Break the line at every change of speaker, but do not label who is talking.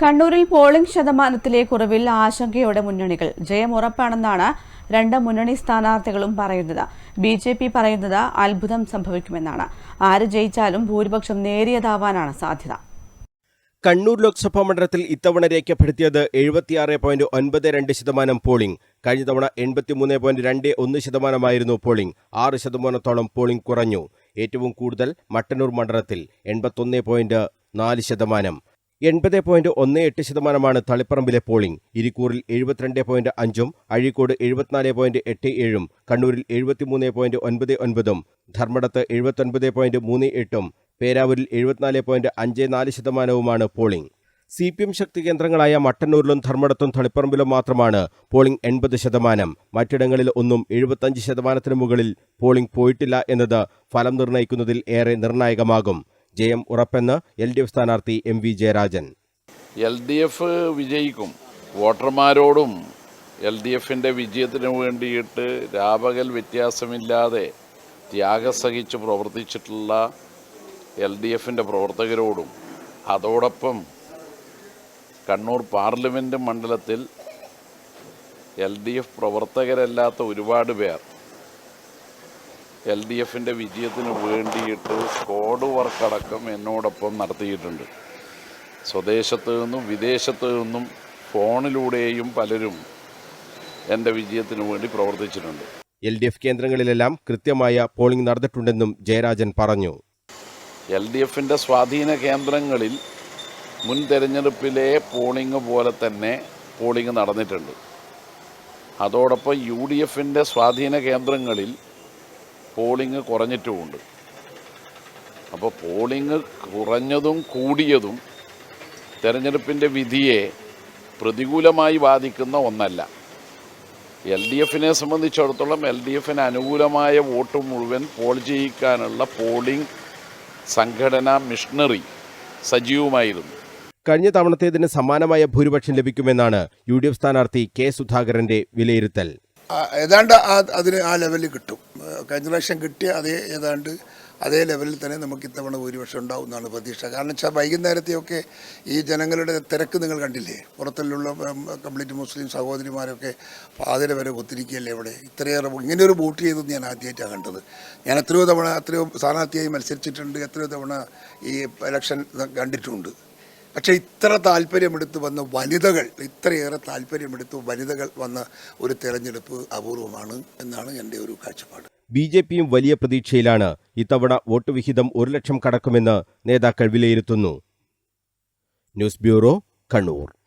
കണ്ണൂരിൽ പോളിംഗ് ശതമാനത്തിലെ കുറവിൽ ആശങ്കയോടെ മുന്നണികൾ. ജയം ഉറപ്പാണെന്നാണ് രണ്ട് മുന്നണി സ്ഥാനാർത്ഥികളും പറയുന്നത്. ബി ജെ പി പറയുന്നത് അത്ഭുതം സംഭവിക്കുമെന്നാണ്. ആര് ജയിച്ചാലും ഭൂരിപക്ഷം നേരിയതാവാനാണ് സാധ്യത.
കണ്ണൂർ ലോക്സഭാ മണ്ഡലത്തിൽ ഇത്തവണ രേഖപ്പെടുത്തിയത് എഴുപത്തിയാറ് പോയിന്റ് ഒൻപത് രണ്ട് ശതമാനം പോളിംഗ്. കഴിഞ്ഞ തവണ എൺപത്തിമൂന്ന് പോയിന്റ് രണ്ട് ഒന്ന് ശതമാനമായിരുന്നു പോളിംഗ്. ആറ് ശതമാനത്തോളം പോളിംഗ് കുറഞ്ഞു. ഏറ്റവും കൂടുതൽ മട്ടന്നൂർ മണ്ഡലത്തിൽ എൺപത്തൊന്ന് പോയിന്റ് നാല് ശതമാനം. എൺപത് പോയിന്റ് ഒന്ന് എട്ട് ശതമാനമാണ് തളിപ്പറമ്പിലെ പോളിംഗ്. ഇരിക്കൂറിൽ എഴുപത്തിരണ്ട് പോയിന്റ് അഞ്ചും അഴീക്കോട് എഴുപത്തിനാല് പോയിന്റ് എട്ട് ഏഴും കണ്ണൂരിൽ എഴുപത്തിമൂന്ന് പോയിന്റ് ഒൻപത് ഒൻപതും ധർമ്മടത്ത് എഴുപത്തൊൻപത് പോയിന്റ് മൂന്ന് എട്ടും പേരാവൂരിൽ എഴുപത്തിനാല് പോയിന്റ് അഞ്ച് നാല് ശതമാനവുമാണ് പോളിംഗ്. സി പി എം ശക്തി കേന്ദ്രങ്ങളായ മട്ടന്നൂരിലും ധർമ്മടത്തും തളിപ്പറമ്പിലും മാത്രമാണ് പോളിംഗ് എൺപത് ശതമാനം. മറ്റിടങ്ങളിൽ ഒന്നും എഴുപത്തഞ്ച് ശതമാനത്തിന് മുകളിൽ പോളിംഗ് പോയിട്ടില്ല എന്നത് ഫലം നിർണയിക്കുന്നതിൽ ഏറെ നിർണായകമാകും. ജയം ഉറപ്പെന്ന് എൽ ഡി എഫ് സ്ഥാനാർത്ഥി M V Jayarajan.
L D F വിജയിക്കും. വോട്ടർമാരോടും എൽ ഡി എഫിന്റെ വിജയത്തിന് വേണ്ടിയിട്ട് രാപകൽ വ്യത്യാസമില്ലാതെ ത്യാഗസഹിച്ച് പ്രവർത്തിച്ചിട്ടുള്ള എൽ ഡി എഫിന്റെ പ്രവർത്തകരോടും അതോടൊപ്പം കണ്ണൂർ പാർലമെന്റ് മണ്ഡലത്തിൽ എൽ ഡി എഫ് പ്രവർത്തകരല്ലാത്ത ഒരുപാട് പേർ എൽ ഡി എഫിന്റെ വിജയത്തിന് വേണ്ടിയിട്ട് സ്ക്വാഡ് വർക്കടക്കം എന്നോടൊപ്പം നടത്തിയിട്ടുണ്ട്. സ്വദേശത്ത് നിന്നും വിദേശത്ത് നിന്നും ഫോണിലൂടെയും പലരും എന്റെ വിജയത്തിന് വേണ്ടി പ്രവർത്തിച്ചിട്ടുണ്ട്.
എൽ ഡി എഫ് കേന്ദ്രങ്ങളിലെല്ലാം കൃത്യമായ പോളിംഗ് നടന്നിട്ടുണ്ടെന്നും ജയരാജൻ പറഞ്ഞു.
എൽ ഡി എഫിന്റെ സ്വാധീന കേന്ദ്രങ്ങളിൽ മുൻ തെരഞ്ഞെടുപ്പിലെ പോളിംഗ് പോലെ തന്നെ പോളിംഗ് നടന്നിട്ടുണ്ട്. അതോടൊപ്പം യു ഡി എഫിന്റെ സ്വാധീന കേന്ദ്രങ്ങളിൽ പോളിംഗ് കുറഞ്ഞിട്ടുമുണ്ട്. അപ്പോൾ പോളിംഗ് കുറഞ്ഞതും കൂടിയതും തെരഞ്ഞെടുപ്പിന്റെ വിധിയെ പ്രതികൂലമായി ബാധിക്കുന്ന ഒന്നല്ല. എൽ ഡി എഫിനെ സംബന്ധിച്ചിടത്തോളം എൽ ഡി എഫിന് അനുകൂലമായ വോട്ട് മുഴുവൻ പോൾ ചെയ്യിക്കാനുള്ള പോളിംഗ് സംഘടനാ മിഷണറി സജീവമായിരുന്നു.
കഴിഞ്ഞ തവണത്തേതിന് സമാനമായ ഭൂരിപക്ഷം ലഭിക്കുമെന്നാണ് യു ഡി എഫ് സ്ഥാനാർത്ഥി കെ സുധാകരന്റെ വിലയിരുത്തൽ.
ഏതാണ്ട് ആ അതിന് ആ ലെവലിൽ കിട്ടും. കഴിഞ്ഞ പ്രാവശ്യം കിട്ടിയ അതേ ഏതാണ്ട് അതേ ലെവലിൽ തന്നെ നമുക്ക് ഇത്തവണ ഭൂരിപക്ഷം ഉണ്ടാവും എന്നാണ് പ്രതീക്ഷ. കാരണം വെച്ചാൽ വൈകുന്നേരത്തെയൊക്കെ ഈ ജനങ്ങളുടെ തിരക്ക് നിങ്ങൾ കണ്ടില്ലേ? പുറത്തുള്ള കംപ്ലീറ്റ് മുസ്ലിം സഹോദരിമാരൊക്കെ പാതിര വരെ ഒത്തിരിക്കുകയല്ലേ ഇവിടെ? ഇത്രയേറെ ഇങ്ങനെ ഒരു വോട്ട് ചെയ്തത് ഞാൻ ആദ്യമായിട്ടാണ് കണ്ടത്. ഞാൻ എത്രയോ തവണ എത്രയോ സ്ഥാനാർത്ഥിയായി മത്സരിച്ചിട്ടുണ്ട് എത്രയോ തവണ ഈ ഇലക്ഷൻ കണ്ടിട്ടുണ്ട്. പക്ഷേ ഇത്ര താല്പര്യമെടുത്ത് വന്ന വനിതകൾ ഇത്രയേറെ താല്പര്യമെടുത്ത് വനിതകൾ വന്ന ഒരു തെരഞ്ഞെടുപ്പ് അപൂർവമാണ് എന്നാണ് എന്റെ ഒരു കാഴ്ചപ്പാട്.
ബി ജെ പിയും വലിയ പ്രതീക്ഷയിലാണ് ഇത്തവണ വോട്ട് വിഹിതം ഒരു ലക്ഷം കടക്കുമെന്ന് നേതാക്കൾ വിലയിരുത്തുന്നു. News bureau Kannur.